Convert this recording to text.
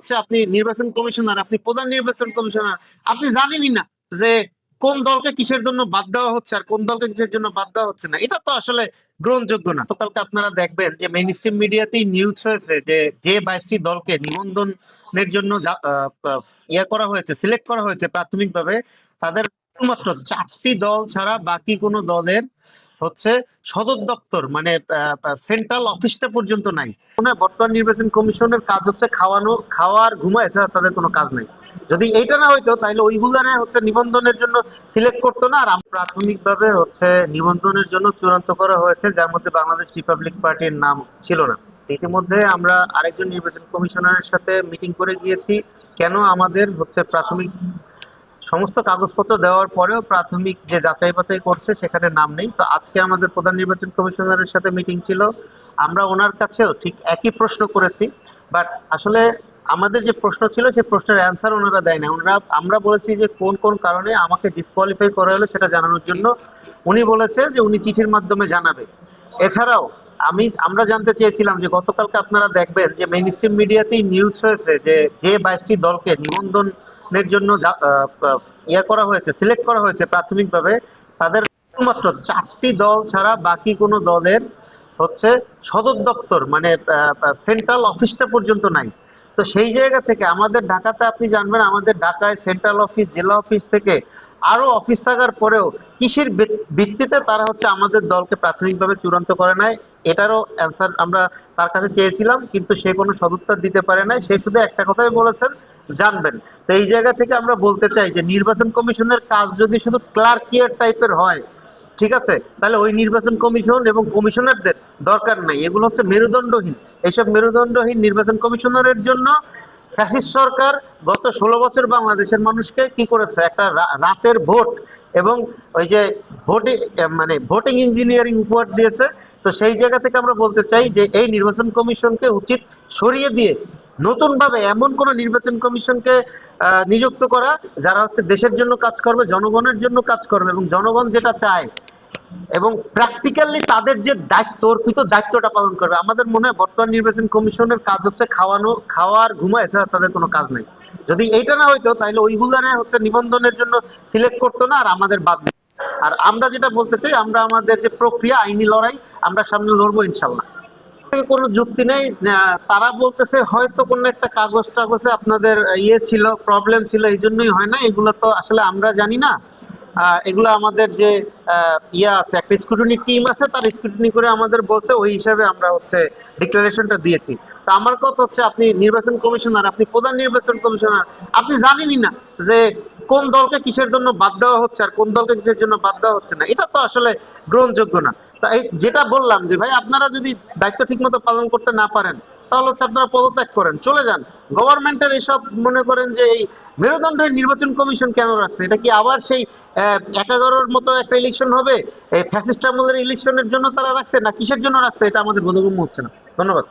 হচ্ছে আপনি নির্বাচন কমিশনার, আপনি প্রধান নির্বাচন কমিশনার, আপনি জানেনই না যে কোন দলকে কিসের জন্য বাদ দেওয়া হচ্ছে আর কোন দলকে কিসের জন্য বাদ দেওয়া হচ্ছে না। এটা তো আসলে গ্রহণযোগ্য না। গতকালকে আপনারা দেখবেন যে মেইন স্ট্রিম মিডিয়াতেই নিউজ হয়েছে যে যে বাইশটি দলকে নিবন্ধনের জন্য ইয়ে করা হয়েছে সিলেক্ট করা হয়েছে প্রাথমিকভাবে, তাদের শুধুমাত্র চারটি দল ছাড়া বাকি কোনো দলের হচ্ছে সদর দপ্তর মানে সেন্ট্রাল অফিসটা পর্যন্ত নাই। মানে বর্তমান নির্বাচন কমিশনের কাজ হচ্ছে খাওয়ানো, খাওয়ার ঘুমা এছাড়া তাদের কোনো কাজ নাই। যদি এইটা না হইতো তাহলে ওইগুলারে হচ্ছে নিবন্ধনের জন্য সিলেক্ট করতো না, আর প্রাথমিকভাবে হচ্ছে নিবন্ধনের জন্য চূড়ান্ত করা হয়েছে, যার মধ্যে বাংলাদেশ রিপাবলিক পার্টির নাম ছিল না। ইতিমধ্যে আমরা আরেকজন নির্বাচন কমিশনারের সাথে মিটিং করে গিয়েছি। কেন আমাদের হচ্ছে প্রাথমিক সমস্ত কাগজপত্র দেওয়ার পরেও প্রাথমিক যে যাচাই বাছাই করছে, সেখানে নাম নেই। তো আজকে আমাদের প্রধান নির্বাচন কমিশনারের সাথে মিটিং ছিল। আমরা ওনার কাছেও ঠিক একই প্রশ্ন করেছি। বাট আসলে আমাদের যে প্রশ্ন ছিল সেই প্রশ্নের অ্যান্সার ওনারা দেয় না ওনারা, আমরা বলেছি যে কোন কোন কারণে আমাকে ডিসকোয়ালিফাই করা হলো সেটা জানানোর জন্য উনি বলেছে যে উনি চিঠির মাধ্যমে জানাবে। এছাড়াও আমি, আমরা জানতে চেয়েছিলাম যে গতকালকে আপনারা দেখবেন যে মেইন স্ট্রিম মিডিয়াতেই নিউজ হয়েছে যে যে বাইশটি দলকে নিবন্ধনের জন্য ইয়ে করা হয়েছে সিলেক্ট করা হয়েছে প্রাথমিকভাবে। তাদের শুধুমাত্র চারটি দল ছাড়া বাকি কোনো দলের হচ্ছে সদর দপ্তর মানে সেন্ট্রাল অফিসটা পর্যন্ত নাই। তো সেই জায়গা থেকে আমাদের ঢাকাতে আপনি জানবেন, আমাদের ঢাকায় সেন্ট্রাল অফিস জেলা অফিস থেকে আরও অফিস থাকার পরেও ভিত- ভিত্তিতে তারা হচ্ছে আমাদের দলকে প্রাথমিকভাবে চূড়ান্ত করে নাই, এটারও অ্যান্সার আমরা তার কাছে চেয়েছিলাম, কিন্তু সে কোনো সদুত্তর দিতে পারে নাই। সে শুধু একটা কথাই বলেছেন জানবেন। তো এই জায়গা থেকে আমরা বলতে চাই যে, নির্বাচন কমিশনের কাজ যদি শুধু ক্লার্কিয়ার টাইপের হয়, ঠিক আছে? তাহলে ওই নির্বাচন কমিশন এবং কমিশনারদের দরকার নাই। এগুলো হচ্ছে মেরুদণ্ডহীন। এইসব মেরুদণ্ডহীন নির্বাচন কমিশনারের জন্য ফ্যাসিস্ট সরকার গত ষোলো বছর বাংলাদেশের মানুষকে কি করেছে? একটা রাতের ভোট এবং ওই যে ভোটে মানে ভোটিং ইঞ্জিনিয়ারিং উপহার দিয়েছে। তো সেই জায়গা থেকে আমরা বলতে চাই যে, এই নির্বাচন কমিশনকে উচিত সরিয়ে দিয়ে নতুন ভাবে এমন কোন নির্বাচন কমিশনকে নিযুক্ত করা যারা হচ্ছে দেশের জন্য কাজ করবে, জনগণের জন্য কাজ করবে এবং জনগণ যেটা চায় এবং প্র্যাকটিক্যালি তাদের যে দায়িত্ব, অর্পিত দায়িত্বটা পালন করবে। আমাদের মনে হয় বর্তমান নির্বাচন কমিশনের কাজ হচ্ছে খাওয়ানো, খাওয়ার ঘুমা, এছাড়া তাদের কোনো কাজ নেই। যদি এইটা না হইতো, তাহলে ওইগুলারে হচ্ছে নিবন্ধনের জন্য সিলেক্ট করতো না আর আমাদের বাদ। আর আমরা যেটা বলতে চাই, আমরা আমাদের যে প্রক্রিয়া, আইনি লড়াই, আমরা সামনে লড়বো ইনশাল্লাহ। কোনো যুক্তি তারা বলতেছে, হয়তো একটা কাগজ টাগজে আপনাদের ইয়ে ছিল প্রবলেম ছিল, এই জন্যই হয় না। এগুলো তো আসলে আমরা জানি না। এগুলো আমাদের যে আছে, একটা টিম আছে, তার করে আমাদের বলছে, ওই হিসাবে আমরা হচ্ছে ডিক্লারেশনটা দিয়েছি। তো আমার কথা হচ্ছে, আপনি নির্বাচন কমিশনার, আপনি প্রধান নির্বাচন কমিশনার, আপনি জানেনই না যে কোন দলকে কিসের জন্য বাদ দেওয়া হচ্ছে আর কোন দলকে কিসের জন্য বাদ দেওয়া হচ্ছে না। এটা তো আসলে গ্রহণযোগ্য না। যেটা বললাম যে ভাই আপনারা যদি দায়িত্ব ঠিক মতো পালন করতে না পারেন, তাহলে হচ্ছে আপনারা পদত্যাগ করেন। চলে যান। গভর্নমেন্টের এইসব মনে করেন যে এই মেরুদণ্ডের নির্বাচন কমিশন কেন রাখছে? এটা কি আবার সেই একাগারোর মতো একটা ইলেকশন হবে? ফ্যাসিস্ট আমলের ইলেকশনের জন্য তারা রাখছে না কিসের জন্য রাখছে? এটা আমাদের বোধগম্য হচ্ছে না। ধন্যবাদ।